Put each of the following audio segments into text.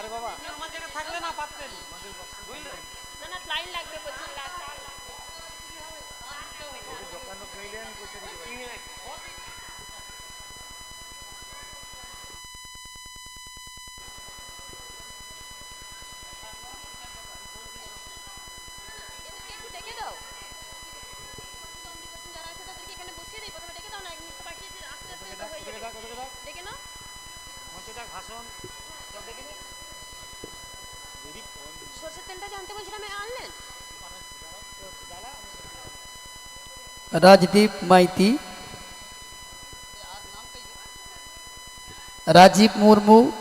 আরে বাবা। আমার জায়গায় থাকলে না পারতেন বুঝলে? না না লাইন লাগবে বলছি লাইন দোকান লোক গেলে আমি পয়সা দিতে পারি ডেকে দাও। যারা আছে রাজদীপ মাইতি। রাজীব মুর্মু,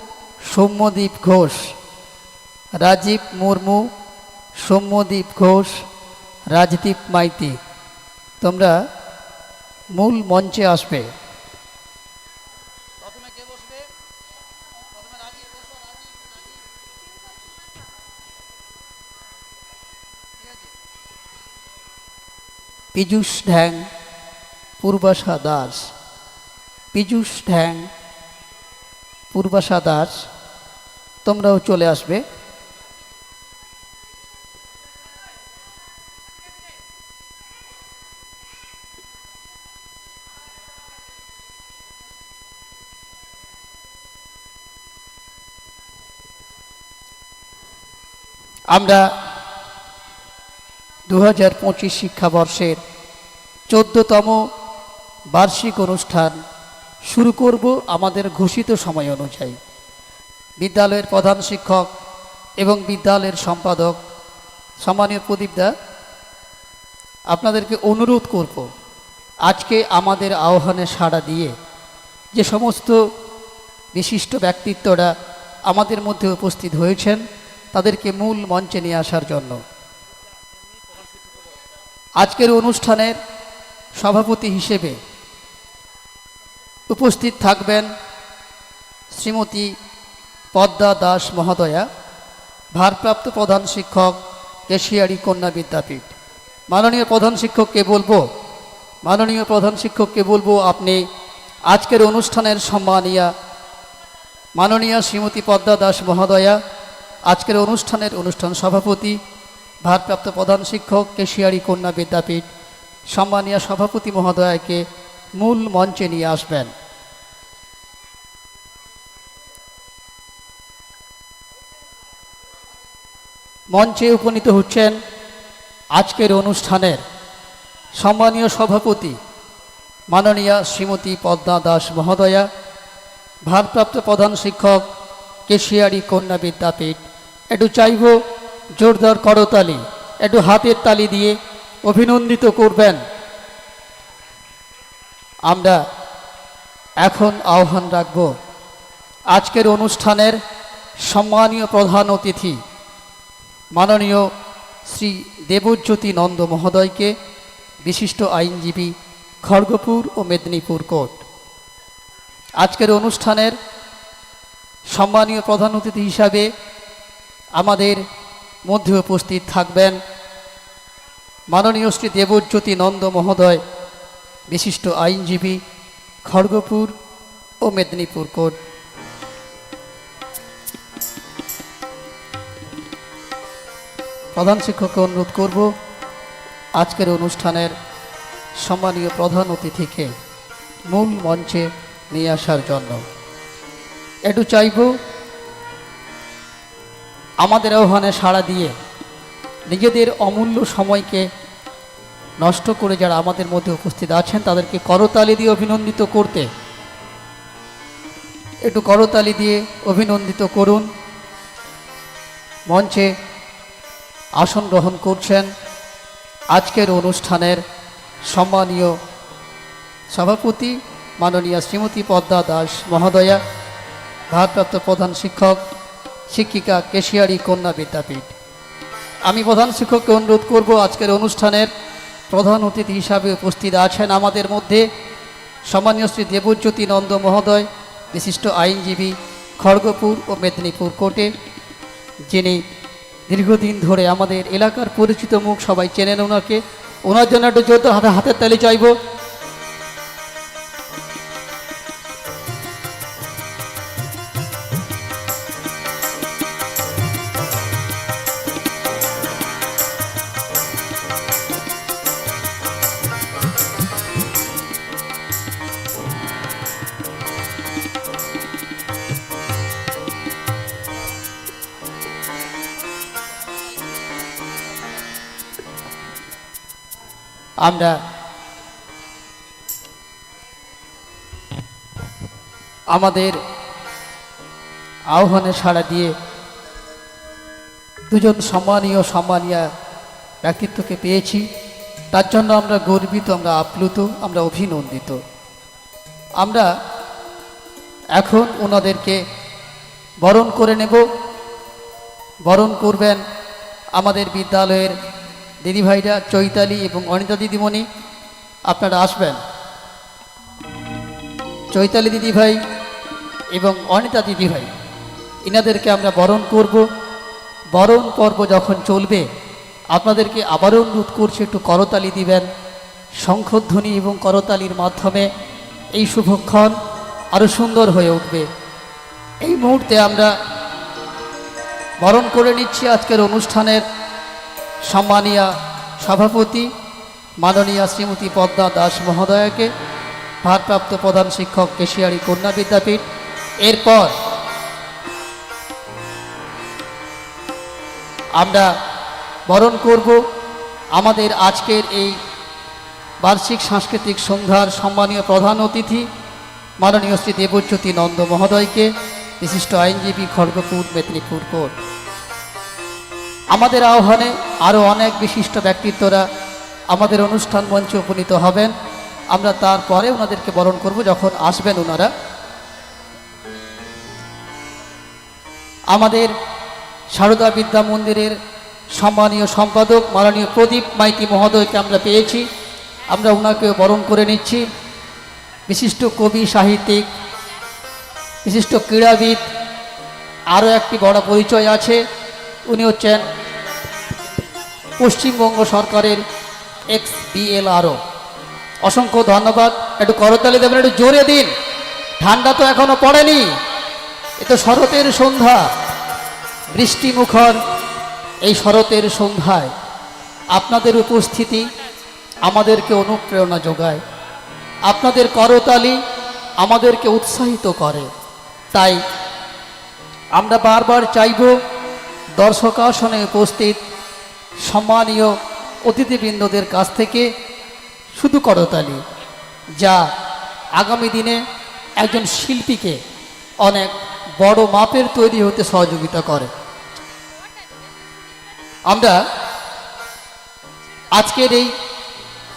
সৌম্যদীপ ঘোষ। রাজীব মুর্মু, সৌম্যদীপ ঘোষ, রাজদীপ মাইতি। তোমরা মূল মঞ্চে আসবে। পীযূষ ঢ্যাং পূর্বাশা দাস। পীযূষ ঢ্যাং পূর্বাশা দাস তোমরাও চলে আসবে। আমরা দু হাজার পঁচিশ শিক্ষাবর্ষের চোদ্দতম বার্ষিক অনুষ্ঠান শুরু করব আমাদের ঘোষিত সময় অনুযায়ী। বিদ্যালয়ের প্রধান শিক্ষক এবং বিদ্যালয়ের সম্পাদক সম্মানীয় প্রদীপদা আপনাদেরকে অনুরোধ করব, আজকে আমাদের আহ্বানে সাড়া দিয়ে যে সমস্ত বিশিষ্ট ব্যক্তিত্বরা আমাদের মধ্যে উপস্থিত হয়েছেন, তাদেরকে মূল মঞ্চে নিয়ে আসার জন্য আজকের অনুষ্ঠানের সভাপতি হিসেবে উপস্থিত থাকবেন শ্রীমতী পদ্মা দাস মহোদয়া, ভারপ্রাপ্ত প্রধান শিক্ষক এশিয়ারি কন্যা বিদ্যাপীঠ। মাননীয় প্রধান শিক্ষককে বলব, মাননীয় প্রধান শিক্ষককে বলব, আপনি আজকের অনুষ্ঠানের সম্মানিয়া মাননীয় শ্রীমতী পদ্মা দাস মহোদয়া, আজকের অনুষ্ঠানের অনুষ্ঠান সভাপতি ভারপ্রাপ্ত প্রধান শিক্ষক, কেশিয়ারি কন্যা বিদ্যাপীঠ, সম্মানীয় সভাপতি মহোদয়কে মূল মঞ্চে নিয়ে আসবেন। মঞ্চে উপনীত হচ্ছেন আজকের অনুষ্ঠানের সম্মানীয় সভাপতি মাননীয়া শ্রীমতী পদ্মা দাস মহোদয়া, ভারপ্রাপ্ত প্রধান শিক্ষক, কেশিয়ারি কন্যা বিদ্যাপীঠ। একটু চাইব জোরদার করতালি একটু হাতের তালি দিয়ে অভিনন্দিত করবেন। আমরা এখন আহ্বান রাখব, আজকের অনুষ্ঠানের সম্মানীয় প্রধান অতিথি, মাননীয় শ্রী দেবজ্যোতি নন্দ মহোদয়কে, বিশিষ্ট আইনজীবী খড়গপুর ও মেদিনীপুর কোর্ট। আজকের অনুষ্ঠানের সম্মানীয় প্রধান অতিথি হিসাবে আমাদের মধ্যে উপস্থিত থাকবেন। মাননীয় শ্রী দেবজ্যোতি নন্দ মহোদয়, বিশিষ্ট আইনজীবী, খড়গপুর ও মেদিনীপুর কোর্ট। প্রধান শিক্ষককে অনুরোধ করব, আজকের অনুষ্ঠানের সম্মানীয় প্রধান অতিথিকে মূল মঞ্চে নিয়ে আসার জন্য। একটু চাইব আমাদের আহ্বানে সাড়া দিয়ে নিজেদের অমূল্য সময়কে নষ্ট করে যারা আমাদের মধ্যে উপস্থিত আছেন, তাদেরকে করতালি দিয়ে অভিনন্দিত করতে। একটু করতালি দিয়ে অভিনন্দিত করুন। মঞ্চে আসন গ্রহণ করছেন আজকের অনুষ্ঠানের সম্মানীয় সভাপতি মাননীয় শ্রীমতী পদ্মা দাস মহোদয়া, ভারপ্রাপ্ত প্রধান শিক্ষক শিক্ষিকা, কেশিয়ারি, কন্যা বিদ্যাপীঠ। আমি প্রধান শিক্ষককে অনুরোধ করব, আজকের অনুষ্ঠানের প্রধান অতিথি হিসাবে উপস্থিত আছেন আমাদের মধ্যে সম্মানীয় শ্রী দেবজ্যোতি নন্দ মহোদয়, বিশিষ্ট আইনজীবী খড়গপুর ও মেদিনীপুর কোর্টে, যিনি দীর্ঘদিন ধরে আমাদের এলাকার পরিচিত মুখ সবাই চেনেন ওনাকে। ওনার জন্য একটু জোর হাতে হাতের তালি চাইব। আমরা আমাদের আহ্বানে সাড়া দিয়ে দুজন সম্মানীয় সম্মানীয় ব্যক্তিত্বকে পেয়েছি। তার জন্য আমরা গর্বিত, আমরা আপ্লুত, আমরা অভিনন্দিত। আমরা এখন ওনাদেরকে বরণ করে নেব। বরণ করবেন আমাদের বিদ্যালয়ের দিদিভাইরা চৈতালি এবং অনিতা দিদিমণি, আপনারা আসবেন। চৈতালি দিদিভাই এবং অনিতা দিদিভাই এনাদেরকে আমরা বরণ করব। বরণ পর্ব যখন চলবে, আপনাদেরকে আবারও অনুরোধ করছি, একটু করতালি দিবেন। শঙ্খধ্বনি এবং করতালির মাধ্যমে এই শুভক্ষণ আরও সুন্দর হয়ে উঠবে। এই মুহূর্তে আমরা বরণ করে নিচ্ছি আজকের অনুষ্ঠানের সম্মানীয় সভাপতি, মাননীয় শ্রীমতী পদ্মা দাস মহোদয়াকে, ভারপ্রাপ্ত প্রধান শিক্ষক কেশিয়ারি কন্যা বিদ্যাপীঠ। এরপর আমরা বরণ করব আমাদের আজকের এই বার্ষিক সাংস্কৃতিক সন্ধ্যার সম্মানীয় প্রধান অতিথি, মাননীয় শ্রী দেবজ্যোতি নন্দ মহোদয়কে, বিশিষ্ট আইনজীবী খড়গপুর, মেদিনীপুর কোর্ট। আমাদের আহ্বানে আরও অনেক বিশিষ্ট ব্যক্তিত্বরা আমাদের অনুষ্ঠান মঞ্চে উপনীত হবেন। আমরা তারপরে ওনাদেরকে বরণ করব যখন আসবেন ওনারা। আমাদের সারদা বিদ্যা মন্দিরের সম্মানীয় সম্পাদক মাননীয় প্রদীপ মাইতি মহোদয়কে আমরা পেয়েছি। আমরা ওনাকেও বরণ করে নিচ্ছি। বিশিষ্ট কবি, সাহিত্যিক, বিশিষ্ট ক্রীড়াবিদ আরও একটি বড় পরিচয় আছে। উনি হচ্ছেন পশ্চিমবঙ্গ সরকারের এক্স বিএলআরও অসংখ্য ধন্যবাদ। একটু করতালি দেবেন, একটু জোরে দিন। ঠান্ডা তো এখনও পড়েনি। এ তো শরতের সন্ধ্যা। বৃষ্টিমুখর এই শরতের সন্ধ্যায় আপনাদের উপস্থিতি আমাদেরকে অনুপ্রেরণা যোগায়। আপনাদের করতালি আমাদেরকে উৎসাহিত করে। তাই আমরা বারবার চাইব দর্শক আসনে উপস্থিত সম্মানীয় অতিথিবৃন্দদের কাছ থেকে শুধু করতালি, যা আগামী দিনে একজন শিল্পীকে অনেক বড় মাপের তৈরি হতে সহযোগিতা করে। আমরা আজকের এই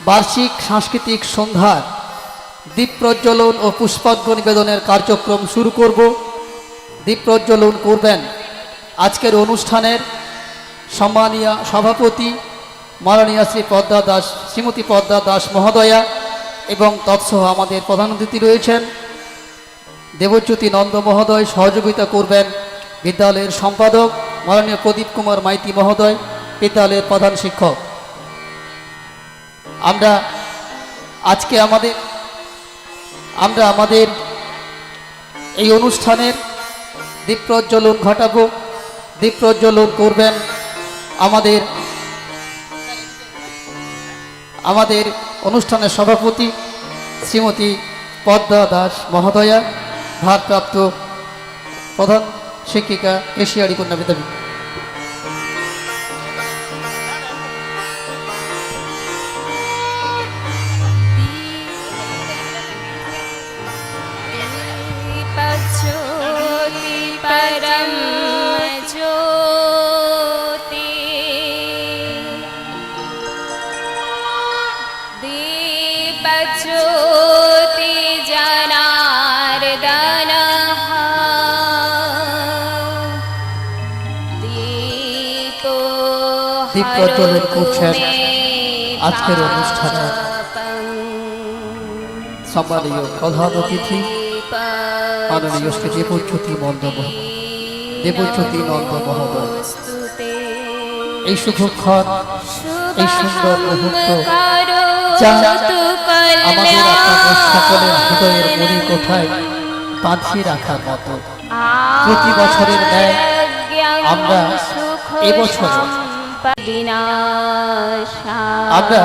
বার্ষিক সাংস্কৃতিক সন্ধ্যার দ্বীপ প্রজ্বলন ও পুষ্পার্ঘ্য নিবেদনের কার্যক্রম শুরু করব। দ্বীপ প্রজ্বলন করবেন আজকের অনুষ্ঠানের সম্মানীয় সভাপতি মাননীয় শ্রী পদ্মা দাস, শ্রীমতী পদ্মা দাস মহোদয়া এবং তৎসহ আমাদের প্রধান অতিথি রয়েছেন। দেবজ্যোতি নন্দ মহোদয় সহযোগিতা করবেন বিদ্যালয়ের সম্পাদক মাননীয় প্রদীপ কুমার মাইতি মহোদয়, বিদ্যালয়ের প্রধান শিক্ষক। আমরা আজকে আমাদের, আমরা আমাদের এই অনুষ্ঠানের প্রজ্বলন ঘটাবো। দ্বীপ প্রজ্বলন করবেন। আমাদের আমাদের অনুষ্ঠানের সভাপতি শ্রীমতী পদ্মা দাস মহোদয়া, ভারপ্রাপ্ত প্রধান শিক্ষিকা এশিয়ারি কন্যা বিদ্যাপীঠ। প্রজ্বলন করছেন আজকের অনুষ্ঠানে সম্মানীয় প্রধান অতিথি, মাননীয় শ্রী দেবজ্যোতি নন্দ দেবজ্যোতি নন্দ মহোদয় এই শুভক্ষণ, এই সুন্দর মুহূর্ত আমাদের আপনাদের সকলের হৃদয়ের কোঠায় বাঁধিয়ে রাখার মতো। প্রতি বছরের ন্যায় আমরা এবছর আমরা আচ্ছা।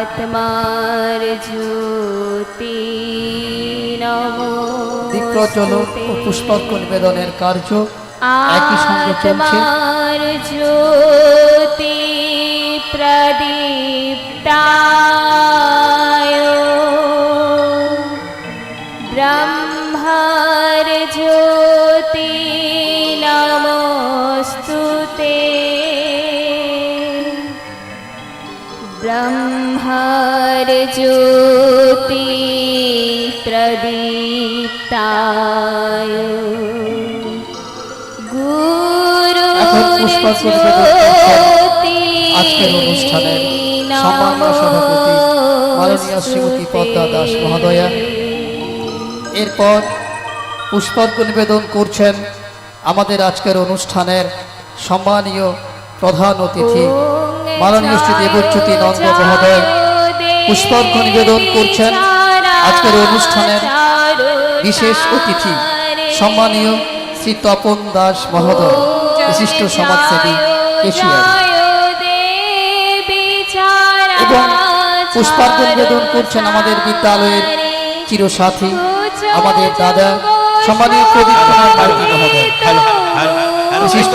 আত্মার জ্যোতি দীপ প্রচলন ও পুষ্পক নিবেদনের কার্য একই সঙ্গে চলছে। জ্যোতি প্রদীপ্তা। ब्रह्मर्ज्योति प्रदीप्ताय এখন পুষ্পার্ঘ্য নিবেদন করছেন আমাদের আজকের অনুষ্ঠানের সম্মানীয় প্রধান অতিথি শ্রী দেবচ্যুতি নন্দ মহোদয় পুষ্পার্ঘ্য নিবেদন করছেন। আজকের অনুষ্ঠানের বিশেষ অতিথি সম্মানীয় শ্রী তপন দাস মহোদয়, বিশিষ্ট সমাজসেবী এশিয়ার এবং পুষ্পার্ঘ্য নিবেদন করছেন আমাদের বিদ্যালয়ের চিরসাথী, আমাদের দাদা সম্মানীয় প্রদীপ কুমার মার্কি মহোদয়। বিশিষ্ট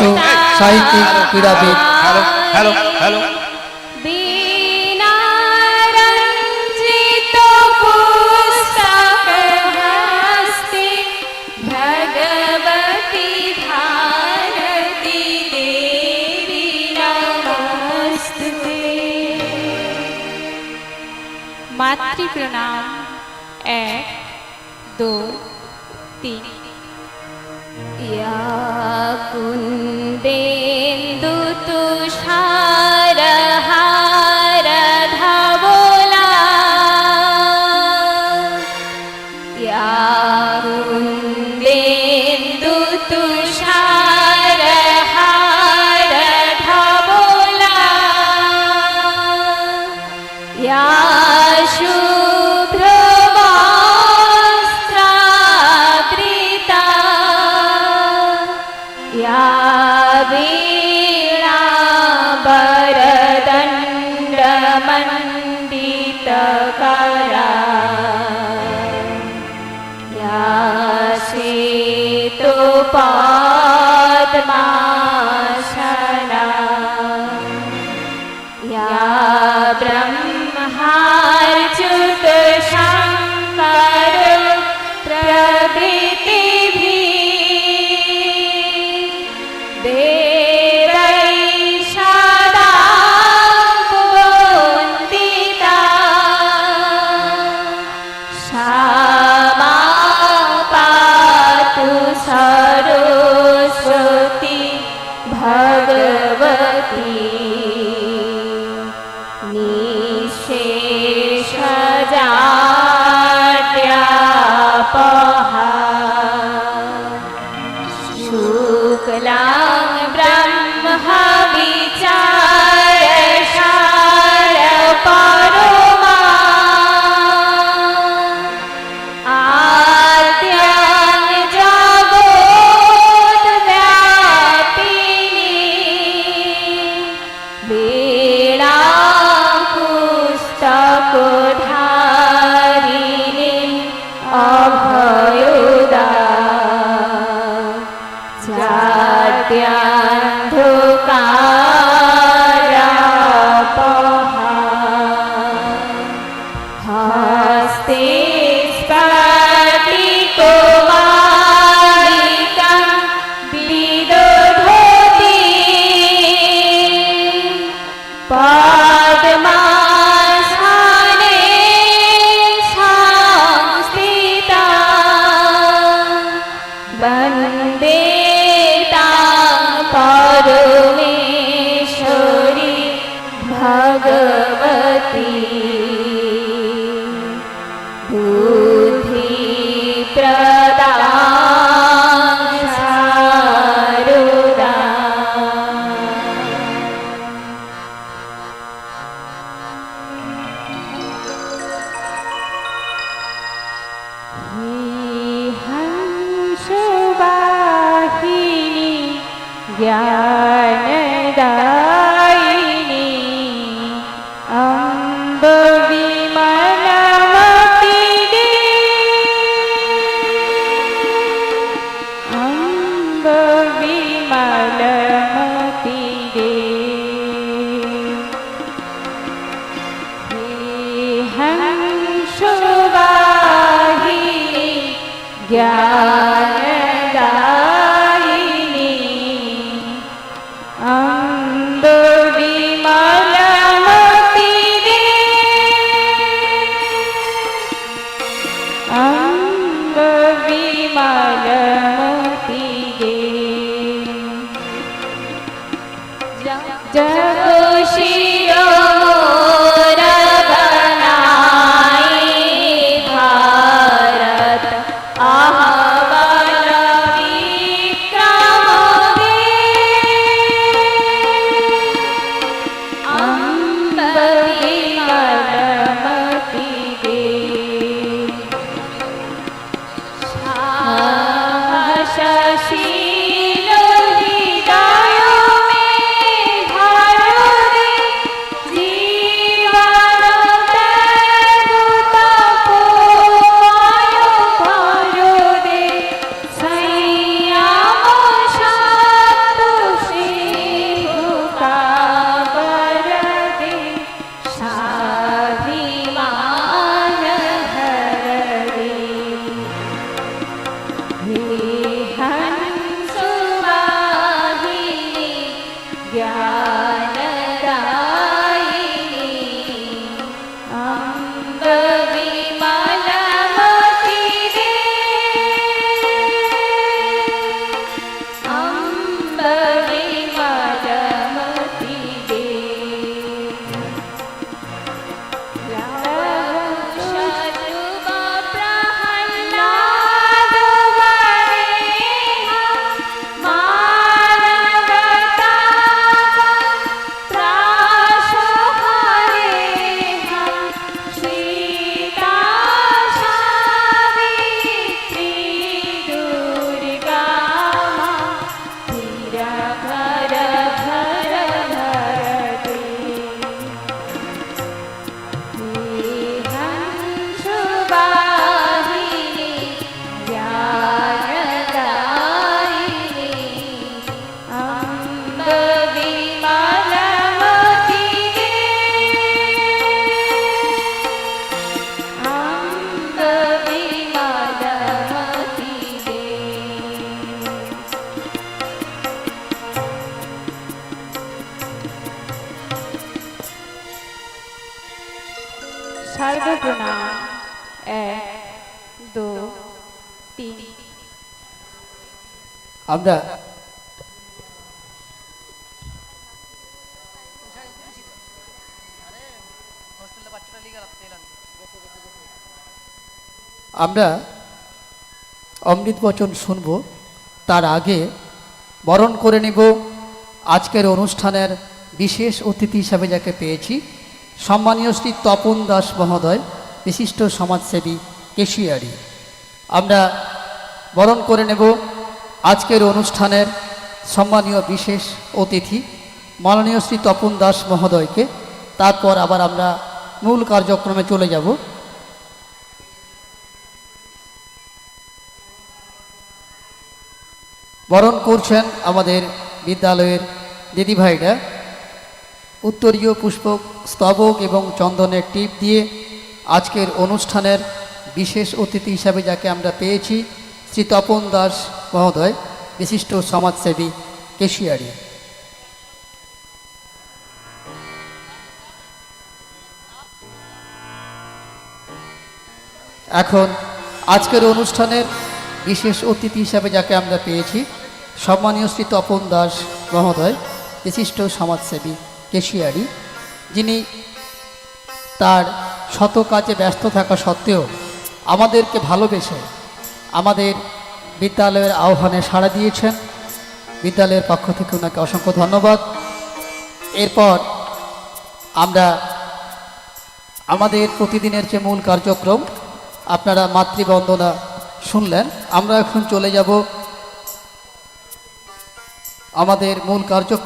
সাহিত্যিক, ক্রীড়াবিদ। Hello hello hello. मातृ प्रणाम एक दो तीन। या कुंद Bye. yeah. এক, দু, তিন। আমরা আমরা অমৃত বচন শুনব, তার আগে বরণ করে নিব আজকের অনুষ্ঠানের বিশেষ অতিথি হিসাবে যাকে পেয়েছি। সম্মানীয় শ্রী তপন দাস মহোদয় বিশিষ্ট সমাজসেবী কেশিয়ারি। আমরা বরণ করে নেব আজকের অনুষ্ঠানের সম্মানীয় বিশেষ অতিথি, মাননীয় শ্রী তপন দাস মহোদয়কে। তারপর আবার আমরা মূল কার্যক্রমে চলে যাব। বরণ করছেন আমাদের বিদ্যালয়ের দিদিভাইরা। উত্তরীয় পুষ্পক স্তবক এবং চন্দনের টিপ দিয়ে আজকের অনুষ্ঠানের বিশেষ অতিথি হিসাবে যাকে আমরা পেয়েছি, শ্রী তপন দাস মহোদয়, বিশিষ্ট সমাজসেবী কেশিয়ারি। এখন আজকের অনুষ্ঠানের বিশেষ অতিথি হিসাবে যাকে আমরা পেয়েছি, সম্মানীয় শ্রী তপন দাস মহোদয়, বিশিষ্ট সমাজসেবী কেশিয়ারি, যিনি তার শত কাজে ব্যস্ত থাকা সত্ত্বেও আমাদেরকে ভালোবেসে আমাদের বিদ্যালয়ের আহ্বানে সাড়া দিয়েছেন। বিদ্যালয়ের পক্ষ থেকে ওনাকে অসংখ্য ধন্যবাদ। এরপর আমরা আমাদের প্রতিদিনের যে মূল কার্যক্রম, আপনারা মাতৃবন্দনা শুনলেন, আমরা এখন চলে যাব আমাদের মূল কার্যক্রমে।